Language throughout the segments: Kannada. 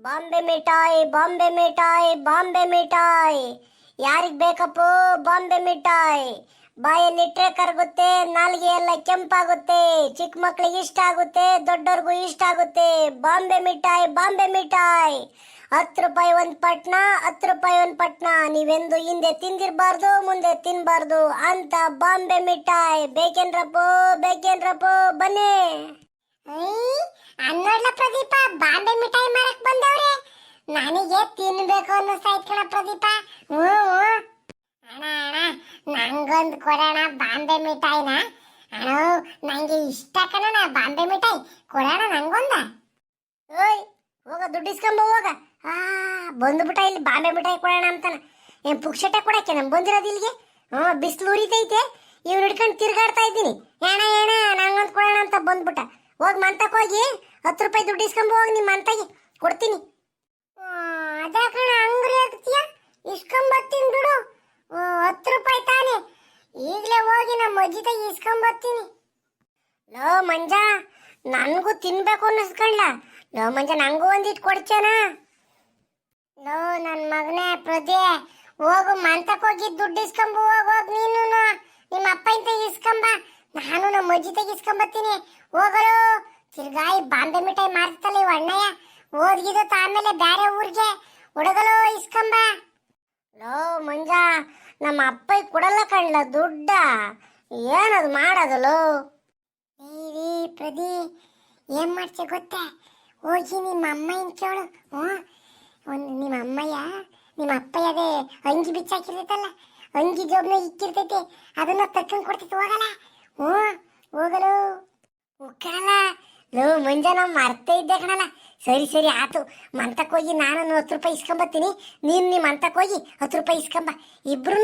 ಬಾಂಬೆ ಮಿಠಾಯಿ ಬಾಂಬೆ ಮಿಠಾಯಿ ಬಾಂಬೆ ಮಿಠಾಯಿ. ಯಾರಿಗ್ ಬೇಕಪ್ಪ? ಬಾಂಬೆ ಮಿಠಾಯಿ. ಬಾಯಲ್ಲಿಟ್ರೆ ಕರಗುತ್ತೆ, ನಾಲ್ಗೆ ಎಲ್ಲ ಕೆಂಪಾಗುತ್ತೆ. ಚಿಕ್ಕ ಮಕ್ಳಿಗೆ ಇಷ್ಟ ಆಗುತ್ತೆ ದೊಡ್ಡವ್ರಿಗೂ ಇಷ್ಟ ಆಗುತ್ತೆ. ಬಾಂಬೆ ಮಿಠಾಯಿ ಬಾಂಬೆ ಮಿಠಾಯಿ. ಹತ್ತು ರೂಪಾಯಿ ಒಂದು ಪಟ್ನ, ಹತ್ತು ರೂಪಾಯಿ ಒಂದು ಪಟ್ನ. ನೀವೆಂದು ಹಿಂದೆ ತಿಂದಿರಬಾರ್ದು, ಮುಂದೆ ತಿನ್ನಬಾರ್ದು ಅಂತ ಬಾಂಬೆ ಮಿಠಾಯಿ. ಬೇಕೇನ್ರಪ್ಪು? ಬೇಕೇನ್ರಪ್ಪು? ಬನ್ನಿ. ಅನ್ನೋಡ್ಲ ಪ್ರದೀಪ, ಬಾಂಬೆ ಮಿಠಾಯಿ ಮಾರಕ್ ಬಂದವ್ರೆ. ನನಗೆ ತಿನ್ಬೇಕು ಅನ್ನಿಸ್ತಾ ಇತ್ತು ಕಣ ಪ್ರದೀಪ. ಹ್ಞೂ. ಅಣ್ಣ ಅಣ್ಣ, ನಂಗೊಂದು ಕೊಡೋಣ ಬಾಂಬೆ ಮಿಠಾಯಿನ. ಅಣ್ಣ, ನಂಗೆ ಇಷ್ಟ ಕಣಣ ಬಾಂಬೆ ಮಿಠಾಯಿ. ಕೊಡೋಣ ನಂಗೊಂದ? ಓಯ್, ಹೋಗ, ದುಡ್ಡು ಇಸ್ಕೊಂಬ, ಹೋಗ. ಆ ಬಂದ್ಬಿಟ್ಟ ಇಲ್ಲಿ ಬಾಂಬೆ ಮಿಠಾಯಿ ಕೊಡೋಣ ಅಂತಾನ. ಏನ್ ಪುಕ್ಷಟೆ ಕೊಡಕ್ಕೆ ನಮ್ ಬಂದಿರೋದು ಇಲ್ಲಿಗೆ? ಹ್ಞೂ ಬಿಸಿಲು ಉರಿತೈತೆ ಇವ್ರು ಹಿಡ್ಕೊಂಡು ತಿರ್ಗಾಡ್ತಾ ಇದ್ದೀನಿ. ಏಣ ಏಣ ನಂಗೊಂದು ಕೊಡೋಣ ಅಂತ ಬಂದ್ಬಿಟ್ಟ. ಹೋಗಿ ಮಂತಕ್ಕೆ ಹೋಗಿ ಹತ್ತು ರೂಪಾಯಿ ದುಡ್ಡು ಇಸ್ಕೊಂಬ ಹೋಗಿ ನಿಮ್ಮ ಮಂತಾಗಿ ಕೊಡ್ತೀನಿ. ಅದ ಕಣ ಅಂಗ್ರಿ ಆಗ್ತೀಯ ಇಸ್ಕೊಂಬತ್ತೀನಿ ಬಿಡು. ಹತ್ತು ರೂಪಾಯಿ ತಾನೆ. ಈಗಲೇ ಹೋಗಿ ನಮ್ಮ ಅಜ್ಜಿ ತಾಯಿ ಇಸ್ಕೊಂಬತ್ತೀನಿ ಲೋ ಮಂಜ, ನನಗೂ ತಿನ್ಬೇಕು ಅನ್ನಿಸ್ಕೊಂಡ್ಲ. ಲೋ ಮಂಜ, ನಂಗೂ ಒಂದಿಟ್ಟು ಕೊಡ್ಚೇನ? ಲೋ ನನ್ನ ಮಗನೇ ಪ್ರದೇ ಹೋಗು ಮಂತಕ್ಕೆ ಹೋಗಿ ದುಡ್ಡು ಇಸ್ಕೊಂಬ ಹೋಗ್ ಹೋಗಿ ನೀನು ನಿಮ್ಮ ಅಪ್ಪ ಇಂತ ಇಸ್ಕೊಂಬ ನಾನು ನಮ್ಮ ಅಜ್ಜಿ ತೆಗಿ ಇಸ್ಕೊಂಬತ್ತೀನಿ ಹೋಗಲು. ತಿರ್ಗಾಯಿ ಬಾಂಬೆ ಮಿಠಾಯಿ ಮಾರ್ತಲ್ಲ ಇವ್ ಅಣ್ಣಯ್ಯ. ಓದ್ಗಿದ ಆಮೇಲೆ ಬೇರೆ ಊರಿಗೆ. ಹುಡುಗಲು, ಇಸ್ಕೊಂಬ. ಲೋ, ಮಂಜ, ನಮ್ಮ ಅಪ್ಪ ಕೊಡಲ್ಲ ಕಣ್ಲ, ದುಡ್ಡ. ಏನದು ಮಾಡೋದಲ್ಲೋ ಏ ಪ್ರದಿ, ಏನ್ ಮಾಡ್ತೀಯ ಗೊತ್ತಾ? ಹೋಗಿ ನಿಮ್ಮ ಅಮ್ಮ ಏನ್ ಕೇಳು. ಹ್ಞೂ? ಒಂದು ನಿಮ್ಮ ಅಮ್ಮಯ್ಯ, ನಿಮ್ಮ ಅಪ್ಪಯ್ಯ ಅದೇ ಅಂಗಿ ಬಿಚ್ಚಾಕಿರ್ತೈತಲ್ಲ? ಅಂಗಿ ಜೋಬ್ನ ಇಕ್ಕಿರ್ತೈತಿ. ಅದನ್ನ ತಕ್ಕಂಡ್ ಕೊಡ್ತೈತಿ ಹೋಗಲ್ಲ ಹ್ಞೂ, ಹೋಗಲು. ಉಕ್ಕಳಲ್ಲ ಲೋ, ಮಂಜ ನಾವು ಮರ್ತೇ ಇದ್ದೆ ಕಣಲ್ಲ. ಸರಿ ಸರಿ, ಆತು. ಮಂತಕ್ಕೆ ಹೋಗಿ ನಾನು ಹತ್ತು ರೂಪಾಯಿ ಇಸ್ಕೊಂಬತ್ತೀನಿ. ನೀನು ನಿಮ್ಮ ಮಂತಕ್ಕೆ ಹೋಗಿ ಹತ್ತು ರೂಪಾಯಿ ಇಸ್ಕೊಂಬ. ಇಬ್ರು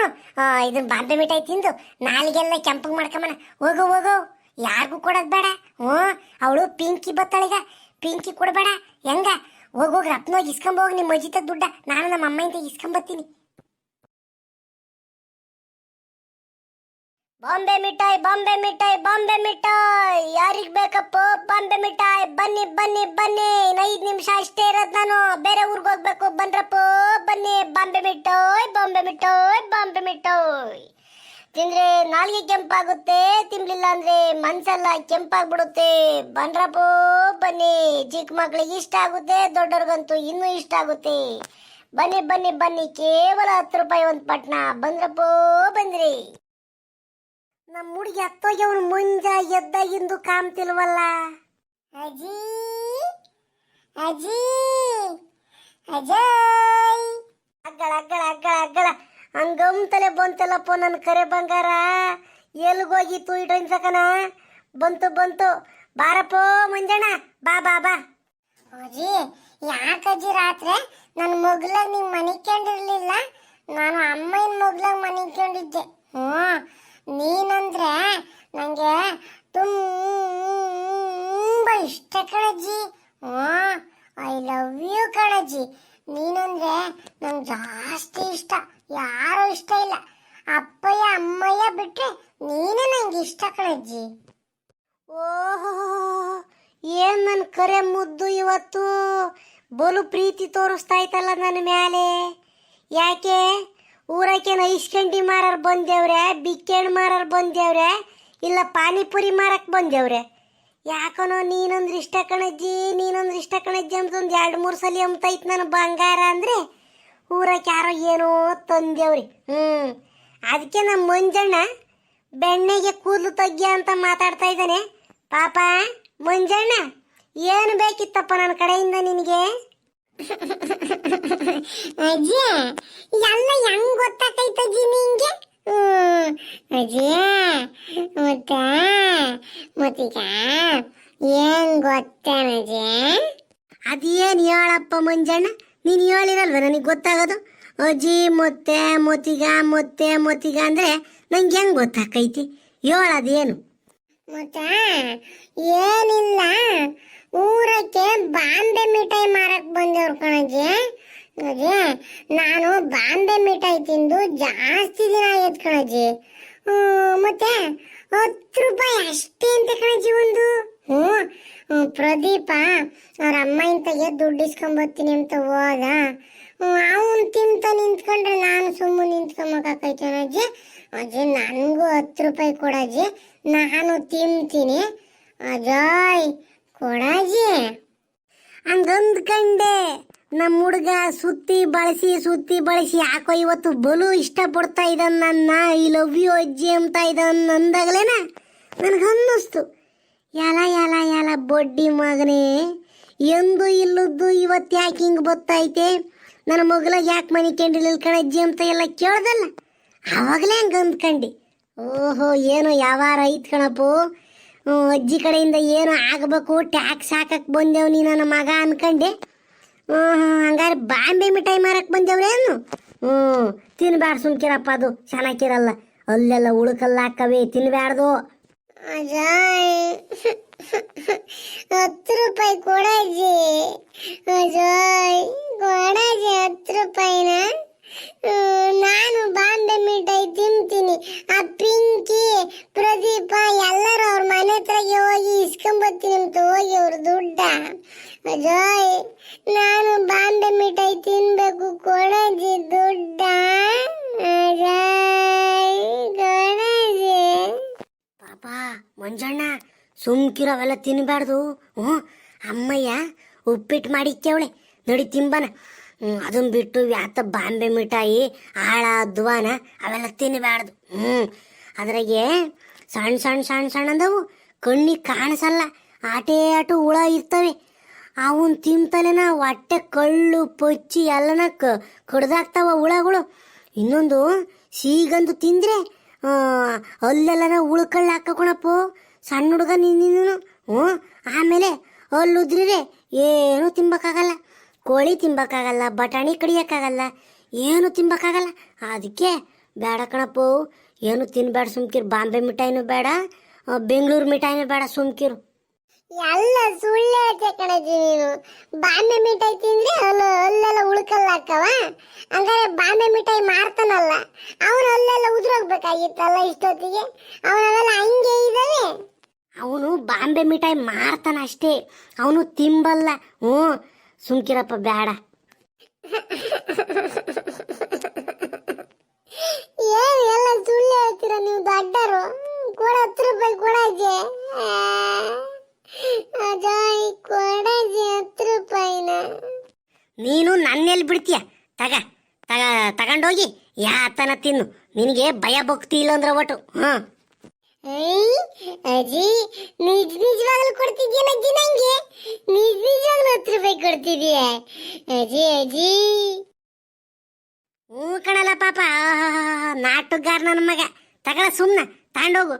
ಇದನ್ನ ಬಾಂಬೆ ಮಿಠಾಯಿ ತಿಂದು ನಾಲಿಗೆಲ್ಲ ಕೆಂಪಗೆ ಮಾಡ್ಕೊಂಬನ ಹೋಗು ಹೋಗು. ಯಾರಿಗೂ ಕೊಡೋದು ಬೇಡ. ಹ್ಞೂ, ಅವಳು ಪಿಂಕಿ ಬತ್ತಾಳೀಗ. ಪಿಂಕಿ ಕೊಡಬೇಡ. ಹೆಂಗ? ಹೋಗಿ ಹೋಗಿ ರತ್ನೋಗಿ ಇಸ್ಕೊಂಬ ಹೋಗಿ ನಿಮ್ಮ ಅಜ್ಜಿತ ದುಡ್ಡ. ನಾನು ನಮ್ಮ ಅಮ್ಮಯಿಂದ ಇಸ್ಕೊಂಬತ್ತೀನಿ. ಬಾಂಬೆ ಮಿಠಾಯಿ ಬಾಂಬೆ ಮಿಠಾಯಿ ಬಾಂಬೆ ಮಿಠಾಯಿ. ಯಾರಿಗ್ ಬೇಕಪ್ಪ? ಬಾಂಬೆ ಮಿಠಾಯಿ. ಬನ್ನಿ ಬನ್ನಿ ಬನ್ನಿ. ಐದ್ ನಿಮಿಷ ಅಷ್ಟೇ ಇರೋದು ನಾನು. ಬೇರೆ ಊರಿಗೆ ಹೋಗ್ಬೇಕು. ಬಂದ್ರಪ್ಪ, ಬನ್ನಿ. ಬಾಂಬೆ ಮಿಠಾಯಿ ಬಾಂಬೆ ಮಿಠಾಯಿ ಬಾಂಬೆ ಮಿಠಾಯಿ. ತಿಂದ್ರೆ ನಾಲ್ಗೆ ಕೆಂಪಾಗುತ್ತೆ, ತಿನ್ಲಿಲ್ಲ ಅಂದ್ರೆ ಮನ್ಸೆಲ್ಲ ಕೆಂಪಾಗ್ಬಿಡುತ್ತೆ. ಬಂದ್ರಪ್ಪ, ಬನ್ನಿ. ಚಿಕ್ಕ ಮಕ್ಳಿಗೆ ಇಷ್ಟ ಆಗುತ್ತೆ ದೊಡ್ಡವ್ರಿಗಂತೂ ಇನ್ನೂ ಇಷ್ಟ ಆಗುತ್ತೆ. ಬನ್ನಿ ಬನ್ನಿ ಬನ್ನಿ. ಕೇವಲ ಹತ್ತು ರೂಪಾಯಿ ಒಂದು ಪಟ್ನ. ಬಂದ್ರಪ್ಪ, ಬಂದ್ರಿ. ನಮ್ಮ ಹುಡುಗಿ ಹತ್ತೋಗಿ ಅವನು ಮುಂಜ ಎದ್ದಾಗಿಂದು ಕಾಮ್ತಿಲ್ವಲ್ಲ ಅಜಿ ಅಜಿ ಅಜಯ್ ಅಗ್ಗಳ ಅಗ್ಗಳ ಅಗ್ಗಳ ಅಗ್ಗಳ. ಹಂಗಂತಲೇ ಬಂತಲ್ಲಪ್ಪ ನನ್ನ ಕರೆ ಬಂಗಾರ. ಎಲ್ಗೋಗಿತ್ತು ಸಕನ ಬಂತು ಬಂತು. ಬಾರಪ್ಪ ಮಂಜಣ್ಣ, ಬಾ ಬಾ ಬಾ. ಅಜ್ಜಿ ಯಾಕಜ್ಜಿ ರಾತ್ರಿ? ನನ್ನ ಮಗ್ಲಾಗ ನೀವು ಮನಿಕೊಂಡಿರ್ಲಿಲ್ಲ ನಾನು ಅಮ್ಮನ ಮಗ್ಲಾಗ ಮನಿಕೊಂಡಿದ್ದೆ ಹ್ಞೂ ನೀನಂದ್ರೆ ನನಗೆ ತುಂಬ ಇಷ್ಟ ಕಣಜ್ಜಿ. ಐ ಲವ್ ಯು ಕಣಜ್ಜಿ. ನೀನಂದ್ರೆ ನಂಗೆ ಜಾಸ್ತಿ ಇಷ್ಟ, ಯಾರು ಇಷ್ಟ ಇಲ್ಲ. ಅಪ್ಪಯ್ಯ, ಅಮ್ಮಯ್ಯ ಬಿಟ್ಟರೆ ನೀನು ನಂಗೆ ಇಷ್ಟ ಕಣಜ್ಜಿ. ಓಹೋ, ಏನ್ ನನ್ನ ಕರೆ ಮುದ್ದು ಇವತ್ತು? ಬಲು ಪ್ರೀತಿ ತೋರಿಸ್ತಾ ಇತ್ತಲ್ಲ ನನ್ನ ಮ್ಯಾಲೆ. ಯಾಕೆ? ಊರಕ್ಕೇನು ಐಸ್ಕಂಡಿ ಮಾರರ್ ಬಂದೇವ್ರೆ, ಬಿಕ್ಕೆಣ್ ಮಾರರ್ ಬಂದೇವ್ರೆ, ಇಲ್ಲ ಪಾನಿಪುರಿ ಮಾರಕ್ ಬಂದೇವ್ರೆ? ಯಾಕನೋ ನೀನೊಂದು ಇಷ್ಟ ಕಣಜ್ಜಿ ನೀನೊಂದು ಇಷ್ಟ ಕಣಜ್ಜಿ ಅಂತ ಒಂದು ಎರಡು ಮೂರು ಸಲ ಅಂಬತೈತ್ ನನ್ನ ಬಂಗಾರ ಅಂದ್ರೆ ಊರಕ್ಕೆ ಯಾರೋ ಏನೋ ತಂದೇವ್ರಿ. ಹ್ಞೂ ಅದಕ್ಕೆ ನಮ್ಮ ಮಂಜಣ್ಣ ಬೆಣ್ಣೆಗೆ ಕೂದಲು ತಗ್ಗಿ ಅಂತ ಮಾತಾಡ್ತಾ ಇದ್ದಾನೆ. ಪಾಪ, ಮಂಜಣ್ಣ, ಏನು ಬೇಕಿತ್ತಪ್ಪ ನನ್ನ ಕಡೆಯಿಂದ ನಿನಗೆ? ಅಜ್ಜಿ ಎಲ್ಲ ಹೆಂಗ್ ಗೊತ್ತಾಕೈತಜ್ಜಿ ನಿಂಗೆ? ಹ್ಮ್. ಅಜ್ಜಿ ಮತ್ತ ಮತ್ತೀಗ ಏನ್ ಗೊತ್ತಾನಜ್ಜಿ ಅದೇನು ಹೇಳಪ್ಪ ಮಂಜಣ್ಣ? ನೀನು ಹೇಳಿರಲ್ವ ನನಗೆ ಗೊತ್ತಾಗೋದು? ಅಜ್ಜಿ ಮತ್ತೆ ಮೊತಿಗ ಮೊತ್ತೆ ಮೊತಿಗ ಅಂದರೆ ನಂಗೆ ಹೆಂಗ್ ಗೊತ್ತಾಕೈತಿ ಹೇಳದೇನು? ಮತ್ತ ಏನಿಲ್ಲ. ಊರಕ್ಕೆ ಬಾಂಬೆ ಮಿಠಾಯಿ ಮಾರಕ್ ಬಂದವ್ರು ಕಣಜ್ಜಿ. ಅದೇ ನಾನು ಬಾಂಬೆ ಮಿಠಾಯಿ ತಿಂದು ಜಾಸ್ತಿ ದಿನ ಆಯ್ತು ಕಣಜ್ಜಿ. ಹ್ಮ್, ಮತ್ತೆ ಹತ್ತು ರೂಪಾಯಿ ಅಷ್ಟೇ ಅಂತ ಕಣಜ್ಜಿ ಒಂದು. ಹ್ಞೂ ಪ್ರದೀಪ ಅವ್ರ ಅಮ್ಮ ಇಂತಗೆ ದುಡ್ಡು ಇಸ್ಕೊಂಬರ್ತೀನಿ ಅಂತ ಹೋದ. ಅವನು ತಿಂತ ನಿಂತ್ಕೊಂಡ್ರೆ ನಾನು ಸುಮ್ಮನೆ ನಿಂತ್ಕೊಂಬಕಾಕೈತೆ ಅಜ್ಜಿ ಅಜ್ಜಿ ನನಗೂ ಹತ್ತು ರೂಪಾಯಿ ಕೊಡಜ್ಜಿ ನಾನು ತಿಂತೀನಿ. ಅಜಾಯ್ ಕೊಡಜ್ಜಿ ಹಂಗಂದ್ಕಂಡೆ ನಮ್ಮ ಹುಡುಗ ಸುತ್ತಿ ಬಳಸಿ ಸುತ್ತಿ ಬಳಸಿ ಯಾಕೋ ಇವತ್ತು ಬಲು ಇಷ್ಟಪಡ್ತಾ ಇದ್ದಾನ ನನ್ನ ಐ ಲವ್ ಯು ಅಜ್ಜಿ ಅಂತ ಇದ್ದಾನ ಅಂದಾಗಲೇನ? ನನಗನ್ನಿಸ್ತು ಯಾಲ ಯಾಲ ಯಾಲ ಬೊಡ್ಡಿ ಮಗನೇ, ಎಂದು ಇಲ್ಲದ್ದು ಇವತ್ತು ಯಾಕೆ ಹಿಂಗೆ ಬತ್ತೈತೆ? ನನ್ನ ಮಗಲಾಗ ಯಾಕೆ ಮನೆ ಕಣ ಅಜ್ಜಿ ಅಂತ ಎಲ್ಲ ಕೇಳ್ದಲ್ಲ? ಆವಾಗಲೇ ಹಂಗೆ ಅಂದ್ಕಂಡಿ. ಓಹೋ, ಏನು ಯಾವಾರ ಐತ್ ಕಣಪ್ಪು. ಅಜ್ಜಿ ಕಡೆಯಿಂದ ಏನು ಆಗಬೇಕು ಟ್ಯಾಕ್ಸ್ ಹಾಕಕ್ಕೆ ಬಂದೇವು ನೀ ನನ್ನ ಮಗ ಅನ್ಕಂಡೆ. ಹ್ಞೂ ಹಂಗಾರೆ ಬಾಂಬೆ ಮಿಠಾಯಿ ಮಾರಕ್ಕೆ ಬಂದೇವ್ರೇನು ಹ್ಞೂ ತಿನ್ಬ್ಯಾಡ ಸುಮ್ಕಿರಪ್ಪ ಅದು ಚೆನ್ನಾಗಿರಲ್ಲ ಅಲ್ಲೆಲ್ಲ ಉಳುಕಲ್ಲ ಹಾಕವೆ ತಿನ್ಬ್ಯಾಡ್ದು. ಹತ್ತು ರೂಪಾಯಿ ಕೊಡಜ್ಜಿ ಅಜಾಯ್ ಕೊಡಜ್ಜಿ ಹತ್ತು ರೂಪಾಯಿನ. ನಾನು ಬಾಂಬೆ ಮಿಠಾಯಿ ತಿಂತೀನಿ. ಆ ಪಿಂಕಿ, ಪ್ರದೀಪ ಅಜಾಯ್, ನಾನು ಬಾಂಬೆ ಮಿಠಾಯಿ ತಿನ್ಬೇಕು ಕೊಡಜ್ಜಿ ದುಡ್ಡ? ಅಜಾಯ್ ಕೊಡಜ್ಜಿ ಪಾಪ ಮಂಜಣ್ಣ, ಸುಮ್ಕಿರೋವೆಲ್ಲ ತಿನ್ಬಾರ್ದು. ಹ್ಞೂ ಅಮ್ಮಯ್ಯ ಉಪ್ಪಿಟ್ಟು ಮಾಡಿಕ್ಕವಳೆ ನೋಡಿ ತಿಂಬನ. ಅದನ್ನ ಬಿಟ್ಟು ಯಾತ ಬಾಂಬೆ ಮಿಠಾಯಿ, ಆಳ, ಅದ್ವಾನ, ಅವೆಲ್ಲ ತಿನ್ನಬಾರ್ದು ಹ್ಞೂ ಅದ್ರಾಗೆ ಸಣ್ಣ ಸಣ್ಣ ಸಣ್ಣ ಸಣ್ಣ ಅಂದವು. ಕಣ್ಣಿಗೆ ಕಾಣಿಸಲ್ಲ. ಆಟೇ ಆಟು ಹುಳ ಇರ್ತವೆ. ಅವನ್ ತಿಂತಲೇನ ಹೊಟ್ಟೆ ಕಳ್ಳು ಪೊಚ್ಚಿ ಎಲ್ಲನ ಕ ಕಡ್ದಾಗ್ತಾವ ಹುಳಗಳು. ಇನ್ನೊಂದು, ಸೀಗಂದು ತಿಂದ್ರೆ ಅಲ್ಲೆಲ್ಲನ ಉಳ್ಕಳ್ಳು ಹಾಕೋಣಪ್ಪ ಸಣ್ಣ ಹುಡುಗ ನಿನ್ನೂ ಹ್ಞೂ? ಆಮೇಲೆ ಅಲ್ಲುದ್ರೆ ಉದ್ರಿರೆ ಏನೂ ತಿಂಬಕ್ಕಾಗಲ್ಲ ಕೋಳಿ ತಿಂಬಕ್ಕಾಗಲ್ಲ ಬಟಾಣಿ ಕಡಿಯೋಕ್ಕಾಗಲ್ಲ, ಏನು ತಿಂಬಕ್ಕಾಗಲ್ಲ ಅದಕ್ಕೆ ಬೇಡ ಕಣಪ್ಪ, ಏನು ತಿನ್ಬೇಡ ಸುಮ್ಕಿರು. ಬಾಂಬೆ ಮಿಠಾಯಿನೂ ಬೇಡ ಬೆಂಗಳೂರು ಮಿಠಾಯಿನೂ ಬೇಡ ಸುಮ್ಕಿರು. ಎಲ್ಲ ಸುಳ್ಳು ಹೇಳ್ತೆ ಕಣಜ್ಜಿ ನೀನು. ಬಾಂಬೆ ಮಿಠಾಯಿ ತಿಂದ್ರೆ ಅಲ್ಲ ಅಲ್ಲೆಲ್ಲ ಉಳ್ಕಲ್ಲ ಹಾಕವ ಹಂಗಾರೆ ಬಾಂಬೆ ಮಿಠಾಯಿ ಮಾರ್ತಾನಲ್ಲ. ಅವನು ಅಲ್ಲೆಲ್ಲ ಉದುರೋಗ್ಬೇಕಾಗಿತ್ತಲ್ಲ ಇಷ್ಟೊತ್ತಿಗೆ? ಅವನವೆಲ್ಲ ಹಂಗೆ ಇದ್ದಾವೆ? ಅವನು ಬಾಂಬೆ ಮಿಠಾಯಿ ಮಾರ್ತಾನ ಅಷ್ಟೇ. ಅವನು ತಿಂಬಲ್ಲ. ಹ್ಞೂ ಸುಮ್ಕಿರಪ್ಪ ಬೇಡ ಏನು ಎಲ್ಲ ಸುಳ್ಳು ಹೇಳ್ತೀರ ನೀವು ದೊಡ್ಡರು ಕೂಡ ಹತ್ತು ರೂಪಾಯಿ ಕೊಡಜ್ಜಿ ನೀನು ನನ್ನೆಲ್ಲಿ ಬಿಡ್ತೀಯ? ತಗ ತಗ ತಗೊಂಡೋಗಿ ಯಾತನ ತಿನ್ನು. ನಿನಗೆ ಭಯ ಭಕ್ತಿ ಇಲ್ಲ ಅಂದ್ರೆ ಒಟ್ಟು ಹಾ. ಅಜ್ಜಿ ನಿಜ ನಿಜವಾಗ್ಲೂ ಕೊಡ್ತಿದ್ಯಲ್ಲ ಅಜ್ಜಿ ನಂಗೆ? ನಿಜ ನಿಜವಾಗ್ಲೂ ಹತ್ತು ರೂಪಾಯಿ ಕೊಡ್ತಿದ್ಯಾ? ಅಜ್ಜಿ ಅಜ್ಜಿ ಹ್ಞೂ ಕಣಲ್ಲ ಪಾಪ ನಾಟುಗಾರ ನನ್ನ ಮಗ. ತಗಳ ಸುಮ್ಮನೆ ತಗೊಂಡೋಗು.